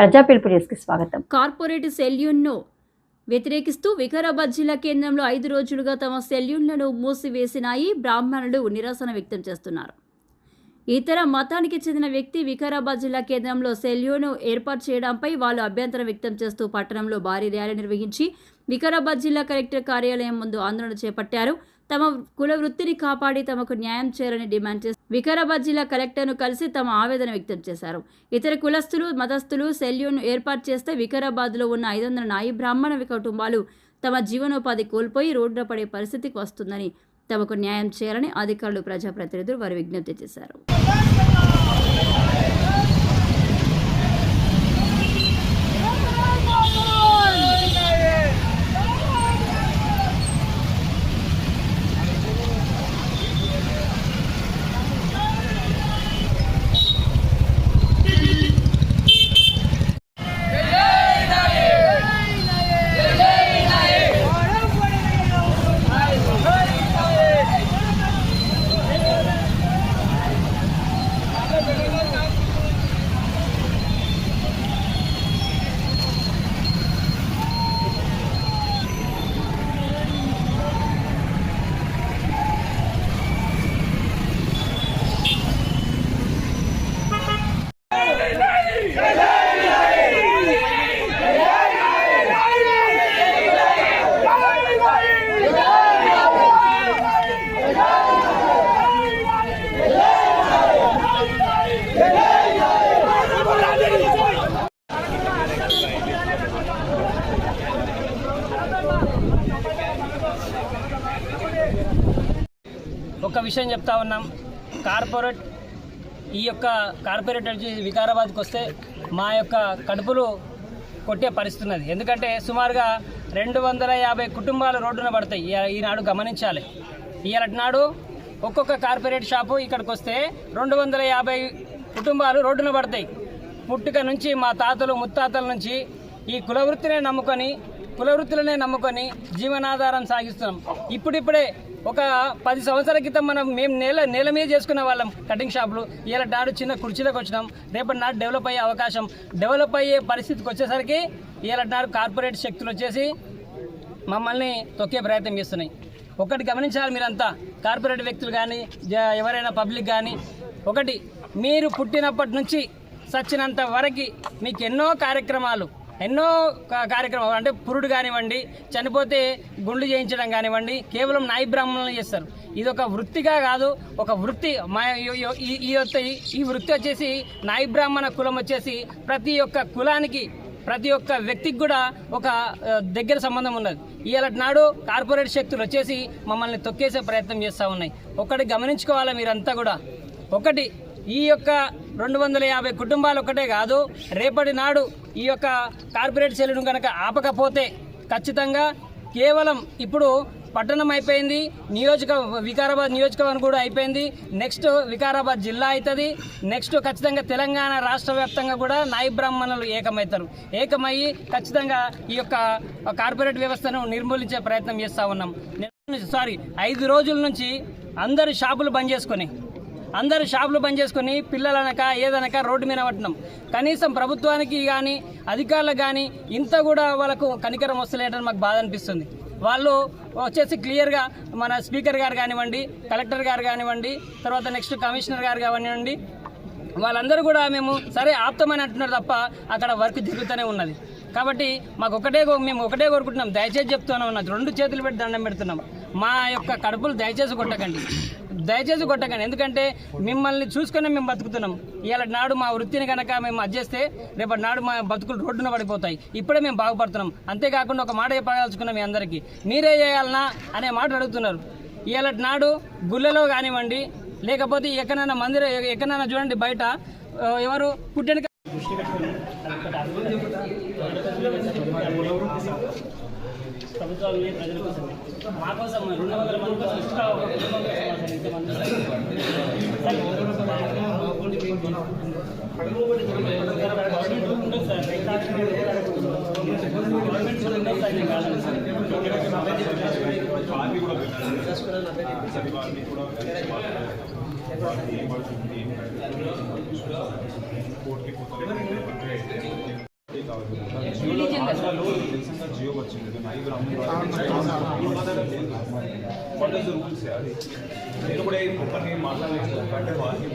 ప్రజా పిలుపు న్యూస్కి స్వాగతం. కార్పొరేట్ సెల్యూన్ను వ్యతిరేకిస్తూ వికారాబాద్ జిల్లా కేంద్రంలో ఐదు రోజులుగా తమ సెల్యూన్లను మూసివేసినాయి బ్రాహ్మణులు నిరసన వ్యక్తం చేస్తున్నారు. ఇతర మతానికి చెందిన వ్యక్తి వికారాబాద్ జిల్లా కేంద్రంలో సెల్యూను ఏర్పాటు చేయడంపై వాళ్ళు అభ్యంతరం వ్యక్తం చేస్తూ పట్టణంలో భారీ ర్యాలీ నిర్వహించి వికారాబాద్ జిల్లా కలెక్టర్ కార్యాలయం ముందు ఆందోళన చేపట్టారు. తమ కుల వృత్తిని కాపాడి తమకు న్యాయం చేయాలని డిమాండ్ చేసి వికారాబాద్ జిల్లా కలెక్టర్ను కలిసి తమ ఆవేదన వ్యక్తం చేశారు. ఇతర కులస్తులు మతస్థులు సెల్యూన్ను ఏర్పాటు చేస్తే వికారాబాద్లో ఉన్న ఐదు వందల నాయి బ్రాహ్మణ కుటుంబాలు తమ జీవనోపాధి కోల్పోయి రోడ్డున పడే పరిస్థితికి వస్తుందని తమకు న్యాయం చేయాలని అధికారులు ప్రజాప్రతినిధులు వారు విజ్ఞప్తి చేశారు. ఒక విషయం చెప్తా ఉన్నాం. కార్పొరేట్ ఈ యొక్క కార్పొరేట్ వికారాబాద్కి వస్తే మా యొక్క కడుపులు కొట్టే పరిస్థితి ఉన్నది. ఎందుకంటే సుమారుగా రెండు వందల యాభై కుటుంబాలు రోడ్డున పడతాయి. ఈనాడు గమనించాలి. ఇవాళ నాడు ఒక్కొక్క కార్పొరేట్ షాపు ఇక్కడికి వస్తే రెండు వందల యాభై కుటుంబాలు రోడ్డున పడతాయి. పుట్టుక నుంచి మా తాతలు ముత్తాతల నుంచి ఈ కులవృత్తినే నమ్ముకొని కులవృత్తులనే నమ్ముకొని జీవనాధారం సాగిస్తున్నాం. ఇప్పుడిప్పుడే ఒక పది సంవత్సరాల క్రితం మనం మేము నేల నేల మీద చేసుకునే వాళ్ళం కటింగ్ షాపులు. ఇలా నాడు చిన్న కుర్చీలకు వచ్చినాం. రేపటి నాడు డెవలప్ అయ్యే అవకాశం. డెవలప్ అయ్యే పరిస్థితికి వచ్చేసరికి ఇలా నాడు కార్పొరేట్ శక్తులు వచ్చేసి మమ్మల్ని తొక్కే ప్రయత్నం చేస్తున్నాయి. ఒకటి గమనించాలి మీరంతా. కార్పొరేట్ వ్యక్తులు కానీ ఎవరైనా పబ్లిక్ కానీ ఒకటి మీరు పుట్టినప్పటి నుంచి సచ్చినంత వరకు మీకు ఎన్నో కార్యక్రమాలు ఎన్నో కార్యక్రమాలు అంటే పురుడు కానివ్వండి చనిపోతే గుండు చేయించడం కానివ్వండి కేవలం నాయి బ్రాహ్మణులు చేస్తారు. ఇది ఒక వృత్తిగా కాదు ఒక వృత్తి మా ఈ- ఈ- ఈ వృత్తి వచ్చేసి నాయి బ్రాహ్మణ కులం వచ్చేసి ప్రతి ఒక్క కులానికి ప్రతి ఒక్క వ్యక్తికి కూడా ఒక దగ్గర సంబంధం ఉన్నది. ఇవాళ నాడు కార్పొరేట్ శక్తులు వచ్చేసి మమ్మల్ని తొక్కేసే ప్రయత్నం చేస్తూ ఉన్నాయి. ఒకటి గమనించుకోవాలి మీరంతా కూడా? ఒకటి ఈ యొక్క రెండు వందల యాభై కుటుంబాలు ఒకటే కాదు రేపటి నాడు ఈ యొక్క కార్పొరేట్ సెల్లును కనుక ఆపకపోతే ఖచ్చితంగా కేవలం ఇప్పుడు పట్టణం అయిపోయింది నియోజక వికారాబాద్ నియోజకవర్గం కూడా అయిపోయింది నెక్స్ట్ వికారాబాద్ జిల్లా అవుతుంది నెక్స్ట్ ఖచ్చితంగా తెలంగాణ రాష్ట్ర వ్యాప్తంగా కూడా నాయి బ్రాహ్మణులు ఏకమవుతారు. ఏకమయ్యి ఖచ్చితంగా ఈ యొక్క కార్పొరేట్ వ్యవస్థను నిర్మూలించే ప్రయత్నం చేస్తూ ఉన్నాం. సారీ ఐదు రోజుల నుంచి అందరు షాపులు బంద్ చేసుకొని అందరు షాపులు బంద్ చేసుకుని పిల్లలనక ఏదనక రోడ్డు మీద పట్టినాం. కనీసం ప్రభుత్వానికి కానీ అధికారులకు కానీ ఇంత కూడా వాళ్ళకు కనికరం వస్తలేదని మాకు బాధ అనిపిస్తుంది. వాళ్ళు వచ్చేసి క్లియర్గా మన స్పీకర్ గారు కానివ్వండి కలెక్టర్ గారు కానివ్వండి తర్వాత నెక్స్ట్ కమిషనర్ గారు కానివ్వండి వాళ్ళందరూ కూడా మేము సరే ఆప్తమని అంటున్నారు తప్ప అక్కడ వర్క్ జరుగుతూనే ఉన్నది. కాబట్టి మాకు ఒకటే మేము ఒకటే కోరుకుంటున్నాం. దయచేసి చెప్తున్నాం అన్నది రెండు చేతులు పెట్టి దండం పెడుతున్నాం. మా యొక్క కడుపులు దయచేసి కొట్టకండి. దయచేసి కొట్టకండి. ఎందుకంటే మిమ్మల్ని చూసుకునే మేము బతుకుతున్నాం. ఇవాళ నాడు మా వృత్తిని కనుక మేము అడ్జేస్తే రేపటి నాడు మా బతుకులు రోడ్డున పడిపోతాయి. ఇప్పుడే మేము బాగుపడుతున్నాం. అంతేకాకుండా ఒక మాట చెప్పదలుచుకున్నాం మీ అందరికీ. మీరే చేయాలనా అనే మాట అడుగుతున్నారు. ఇవాళ నాడు గుళ్ళలో కానివ్వండి లేకపోతే ఎక్కడైనా మందిర ఎక్కడైనా చూడండి బయట ఎవరు పుట్టెనక ప్రభుత్వాలు ప్రజల కోసం మా కోసం రెండు వందల మంది కోసం ఎక్స్ట్రా ఒక కుటుంబం కోసం ఇంతమంది ఉండదు సార్ గవర్నమెంట్ కూడా ఉండదు సార్ నేను కాదు కోర్టుకి పోతారు నేను కూడా ఏం ఒక్కరిని మాట్లాడలేదు అంటే వాళ్ళకి